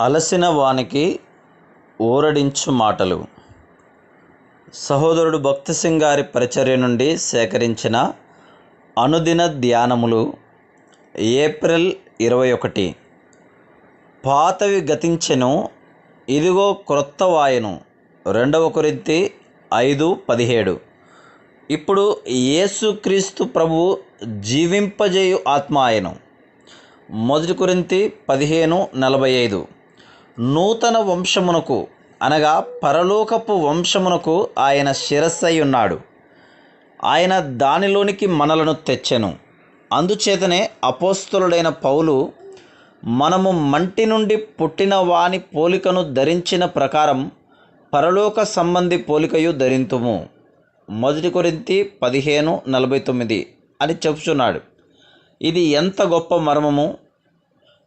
అలసిన వానికి ఊరడించు మాటలు. సహోదరుడు భక్తి సింగ్ గారి పరిచర్య నుండి సేకరించిన అనుదిన ధ్యానములు ఏప్రిల్ ఇరవై ఒకటి. పాతవి గతించెను ఇదిగో క్రొత్త వాయను. రెండవ కొరింతి ఐదు పదిహేడు. ఇప్పుడు యేసుక్రీస్తు ప్రభు జీవింపజేయు ఆత్మ ఆయను. మొదటి కొరింతి పదిహేను నలభై ఐదు. నూతన వంశమునకు అనగా పరలోకపు వంశమునకు ఆయన శిరస్సై ఉన్నాడు. ఆయన దానిలోనికి మనలను తెచ్చెను. అందుచేతనే అపోస్తులుడైన పౌలు మనము మంటి నుండి పుట్టిన వాని పోలికను ధరించిన ప్రకారం పరలోక సంబంధి పోలికయు ధరింతుము. మొదటి కొరింతి పదిహేను నలభై తొమ్మిది అని చెప్పుచున్నాడు. ఇది ఎంత గొప్ప మర్మము!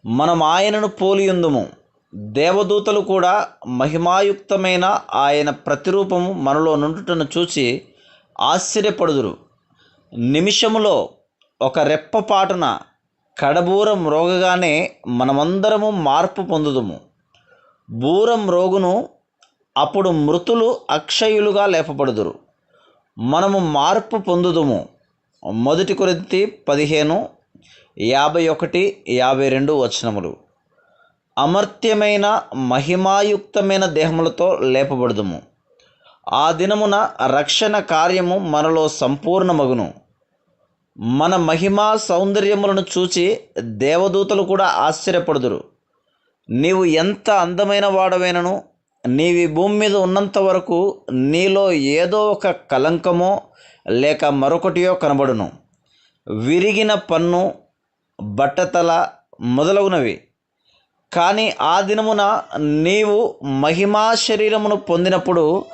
మనం ఆయనను పోలియుందుము. దేవదూతలు కూడా మహిమాయుక్తమైన ఆయన ప్రతిరూపము మనలో నుండుటను చూసి ఆశ్చర్యపడుదురు. నిమిషములో ఒక రెప్ప పాటున కడబూరం రోగగానే మనమందరము మార్పు పొందుదుము. బూరం రోగును అప్పుడు మృతులు అక్షయులుగా లేపబడుదురు. మనము మార్పు పొందుదుము. మొదటి కొరింతి పదిహేను యాభై ఒకటి యాభై రెండు వచనములు. అమర్త్యమైన మహిమాయుక్తమైన దేహములతో లేపబడుదుము. ఆ దినమున రక్షణ కార్యము మనలో సంపూర్ణమగును. మన మహిమా సౌందర్యములను చూచి దేవదూతలు కూడా ఆశ్చర్యపడుదురు. నీవు ఎంత అందమైన వాడవైనను నీవి భూమి మీద ఉన్నంత వరకు నీలో ఏదో ఒక కలంకమో లేక మరొకటియో కనబడును. విరిగిన పన్ను బట్టతల మొదలగునవి. కానీ ఆ దినమున నీవు మహిమా శరీరమును పొందినప్పుడు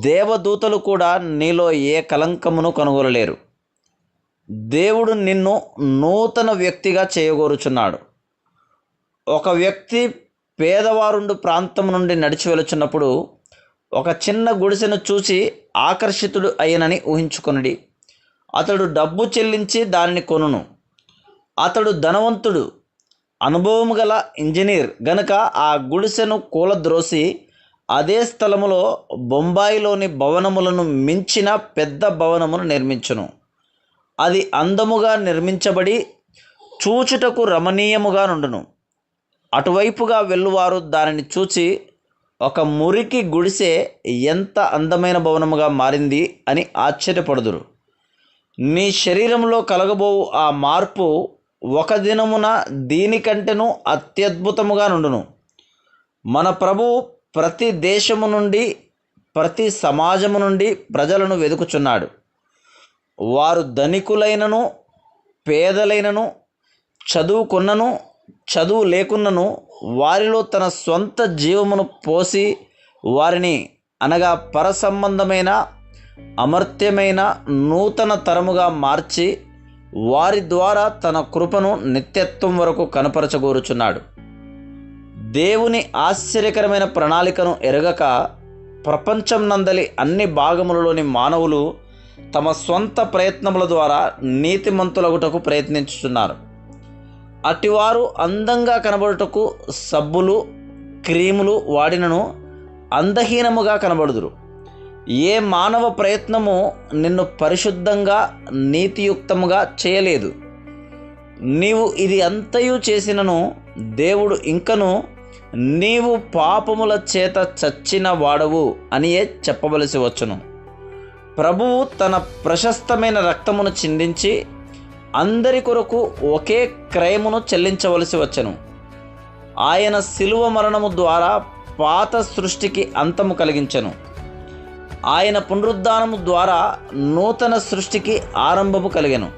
దేవదూతలు కూడా నీలో ఏ కలంకమును కనుగొనలేరు. దేవుడు నిన్ను నూతన వ్యక్తిగా చేయగోరుచున్నాడు. ఒక వ్యక్తి పేదవారుండు ప్రాంతం నుండి నడిచి వెళుచున్నప్పుడు ఒక చిన్న గుడిసెను చూసి ఆకర్షితుడు అయ్యనని ఊహించుకొనుడి. అతడు డబ్బు చెల్లించి దానిని కొనును. అతడు ధనవంతుడు. అనుభవం గల ఇంజనీర్ గనుక ఆ గుడిసెను కూలద్రోసి అదే స్థలములో బొంబాయిలోని భవనములను మించిన పెద్ద భవనమును నిర్మించును. అది అందముగా నిర్మించబడి చూచుటకు రమణీయముగా నుండును. అటువైపుగా వెళ్ళువారు దానిని చూచి ఒక మురికి గుడిసె ఎంత అందమైన భవనముగా మారింది? అని ఆశ్చర్యపడుదురు. నీ శరీరంలో కలగబోవు ఆ మార్పు ఒక దినమున దీనికంటేను అత్యద్భుతముగా నుండును. మన ప్రభు ప్రతి దేశము నుండి ప్రతి సమాజము నుండి ప్రజలను వెదుకుచున్నాడు. వారు ధనికులైనను పేదలైనను చదువుకున్నను చదువు లేకున్నను వారిలో తన సొంత జీవమును పోసి వారిని అనగా పరసంబంధమైన అమర్త్యమైన నూతన తరముగా మార్చి వారి ద్వారా తన కృపను నిత్యత్వం వరకు కనపరచగోరుచున్నాడు. దేవుని ఆశ్చర్యకరమైన ప్రణాళికను ఎరగక ప్రపంచం నందలి అన్ని భాగములలోని మానవులు తమ సొంత ప్రయత్నముల ద్వారా నీతిమంతులగుటకు ప్రయత్నించుతున్నారు అటివారు అందంగా కనబడుటకు సబ్బులు క్రీములు వాడినను అందహీనముగా కనబడుదురు. ఏ మానవ ప్రయత్నము నిన్ను పరిశుద్ధంగా నీతియుక్తముగా చేయలేదు. నీవు ఇది అంతయు చేసినను దేవుడు ఇంకను నీవు పాపముల చేత చచ్చిన వాడవు అనియే చెప్పవలసి వచ్చును. ప్రభువు తన ప్రశస్తమైన రక్తమును చిందించి అందరి కొరకు ఒకే క్రయమును చెల్లించవలసి వచ్చను. ఆయన శిలువ మరణము ద్వారా పాత సృష్టికి అంతము కలిగించను. ఆయన పునరుద్ధానము ద్వారా నూతన సృష్టికి ఆరంభము కలిగెను.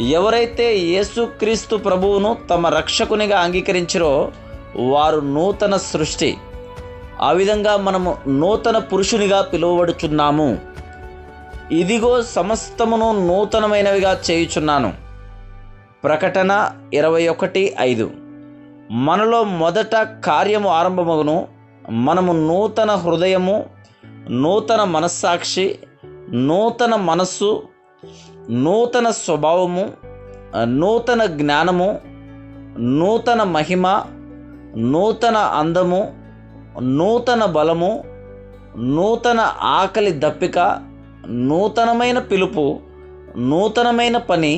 ఎవరైతే యేసుక్రీస్తు ప్రభువును తమ రక్షకునిగా అంగీకరించారో వారు నూతన సృష్టి. ఆ విధంగా మనము నూతన పురుషునిగా పిలువబడుచున్నాము. ఇదిగో సమస్తమును నూతనమైనవిగా చేయుచున్నాను. ప్రకటన ఇరవై ఒకటి ఐదు. మనలో మొదట కార్యము ఆరంభమగును. మనము నూతన హృదయము నూతన మనస్సాక్షి నూతన మనస్సు నూతన స్వభావము నూతన జ్ఞానము నూతన మహిమ నూతన అందము నూతన బలము నూతన ఆకలి దప్పిక నూతనమైన పిలుపు నూతనమైన పని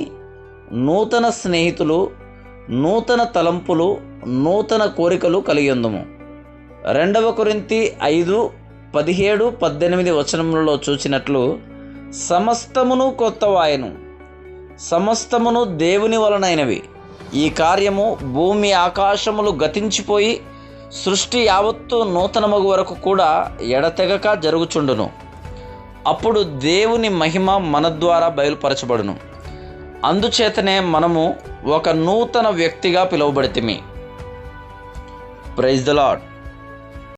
నూతన స్నేహితులు నూతన తలంపులు నూతన కోరికలు కలిగిందము రెండవ కొరింతి ఐదు పదిహేడు పద్దెనిమిది వచనములలో చూచినట్లు సమస్తమును కొత్తవాయను. సమస్తమును దేవుని వలనైనవి. ఈ కార్యము భూమి ఆకాశములు గతించిపోయి సృష్టి యావత్తు నూతనమగు వరకు కూడా ఎడతెగక జరుగుచుండును. అప్పుడు దేవుని మహిమ మన ద్వారా బయలుపరచబడును. అందుచేతనే మనము ఒక నూతన వ్యక్తిగా పిలువబడితిమి. Praise the lord